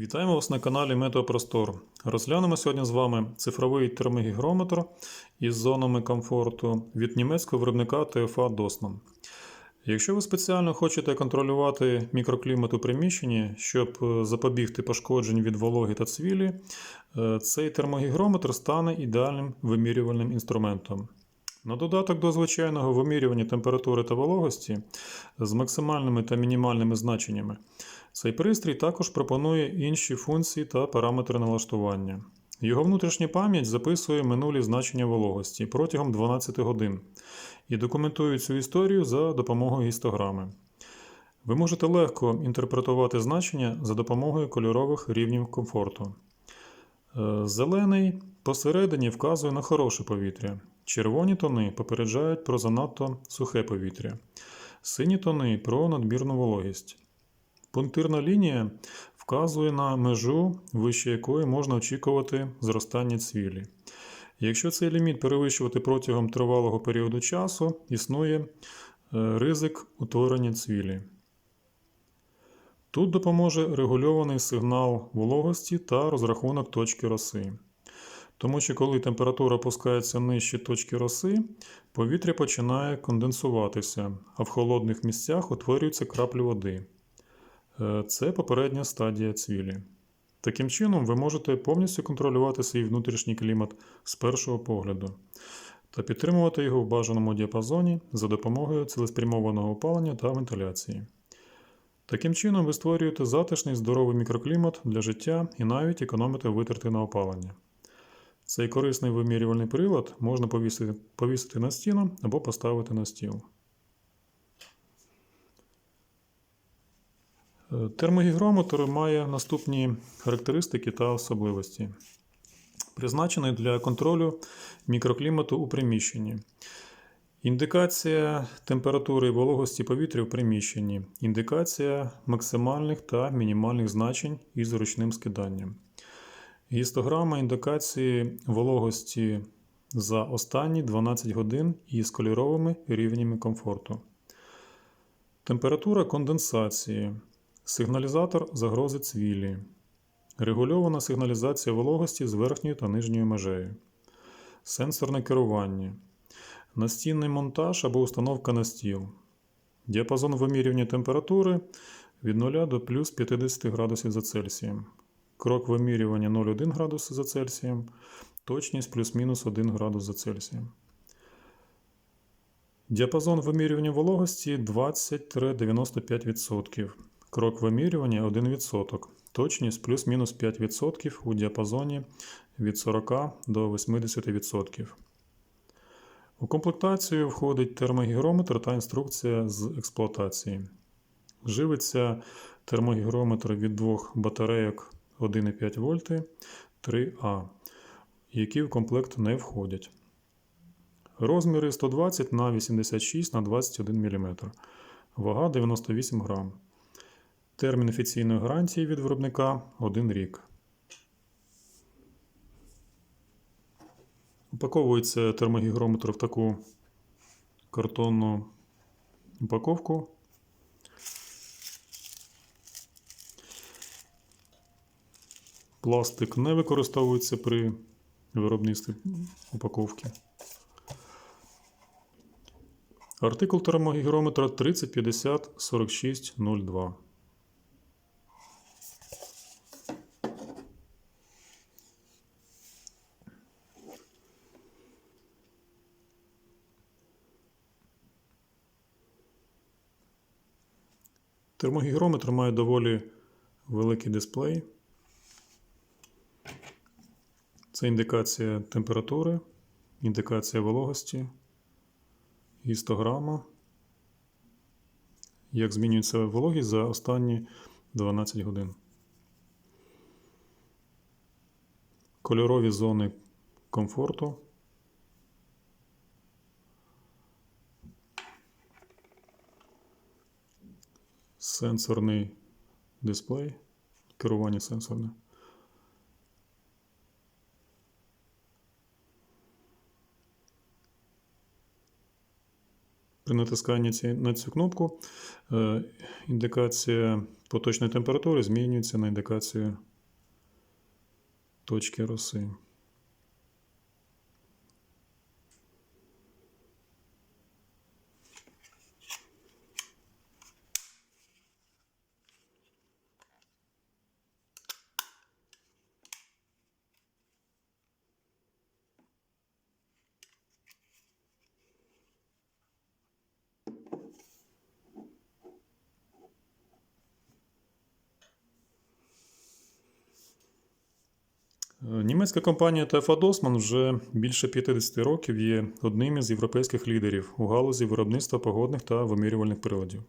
Вітаємо вас на каналі Метеопростор. Розглянемо сьогодні з вами цифровий термогігрометр із зонами комфорту від німецького виробника ТФА Досман. Якщо ви спеціально хочете контролювати мікроклімат у приміщенні, щоб е, запобігти пошкоджень від вологи та цвілі, е, цей термогігрометр стане ідеальним вимірювальним інструментом. На додаток до звичайного вимірювання температури та вологості з максимальними та мінімальними значеннями. Цей пристрій також пропонує інші функції та параметри налаштування. Його внутрішня пам'ять записує минулі значення вологості протягом 12 годин і документує цю історію за допомогою гістограми. Ви можете легко інтерпретувати значення за допомогою кольорових рівнів комфорту. Е, Зелений посередині вказує на хороше повітря. Червоні тони попереджають про занадто сухе повітря. Сині тони про надмірну вологість. Пунктирна лінія вказує на межу, вище якої можна очікувати зростання цвілі. Якщо цей ліміт перевищувати протягом тривалого періоду часу, існує е, ризик утворення цвілі. Тут допоможе регульований сигнал вологості та розрахунок точки роси. Тому що коли температура опускається нижче точки роси, повітря починає конденсуватися, а в холодних місцях утворюються краплі води. Е, Це попередня стадія цвілі. Таким чином, ви можете повністю контролювати свій внутрішній клімат з першого погляду та підтримувати його в бажаному діапазоні за допомогою цілеспрямованого опалення та вентиляції. Таким чином, ви створюєте затишний здоровий мікроклімат для життя і навіть економите витрати на опалення. Цей корисний вимірювальний прилад можна повісити, повісити на стіну або поставити на стіл. Термогігрометр має наступні характеристики та особливості. Призначений для контролю мікроклімату у приміщенні. Індикація температури і вологості повітря в приміщенні. Індикація максимальних та мінімальних значень із ручним скиданням. Гістограма індикації вологості за останні 12 годин із кольоровими рівнями комфорту. Температура конденсації. Сигналізатор загрози цвілі. Регульована сигналізація вологості з верхньою та нижньою межею. Сенсорне керування. Настінний монтаж або установка на стіл. Діапазон вимірювання температури від 0 до плюс 50 градусів за Цельсієм. Крок вимірювання 0,1 градус за Цельсієм. Точність плюс-мінус 1 градус за Цельсієм. Діапазон вимірювання вологості 20-95%. Крок вимірювання 1%. Точність плюс-мінус 5% у діапазоні від 40 до 80%. У комплектацію входить термогігрометр та інструкція з експлуатації. Живиться термогігрометр від двох батарейок 1,5 вольти 3А, які в комплект не входять. Розміри 120 на 86 на 21 мм. Вага 98 грам. Термін офіційної гарантії від виробника 1 рік. Упаковується термогігрометр в таку картонну упаковку. Пластик не використовується при виробництві упаковки. Артикул термогігрометра 3050 4602. Термогігрометр має доволі великий дисплей. Це індикація температури, індикація вологості, гістограма. Як змінюється вологість за останні 12 годин. Кольорові зони комфорту. Сенсорний дисплей, керування сенсорне. При натисканні на цю кнопку е, індикація поточної температури змінюється на індикацію точки роси. Німецька компанія TFA Dossmann вже більше 50 років є одним із європейських лідерів у галузі виробництва погодних та вимірювальних приладів.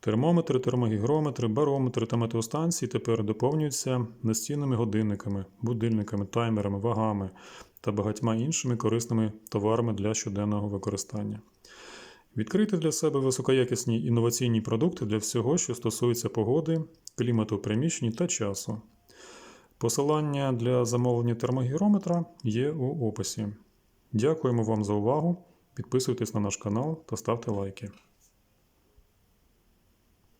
Термометри, термогігрометри, барометри та метеостанції тепер доповнюються настінними годинниками, будильниками, таймерами, вагами та багатьма іншими корисними товарами для щоденного використання. Відкрити для себе високоякісні інноваційні продукти для всього, що стосується погоди, клімату в приміщенні та часу. Посилання для замовлення термогірометра є у описі. Дякуємо вам за увагу. Підписуйтесь на наш канал та ставте лайки.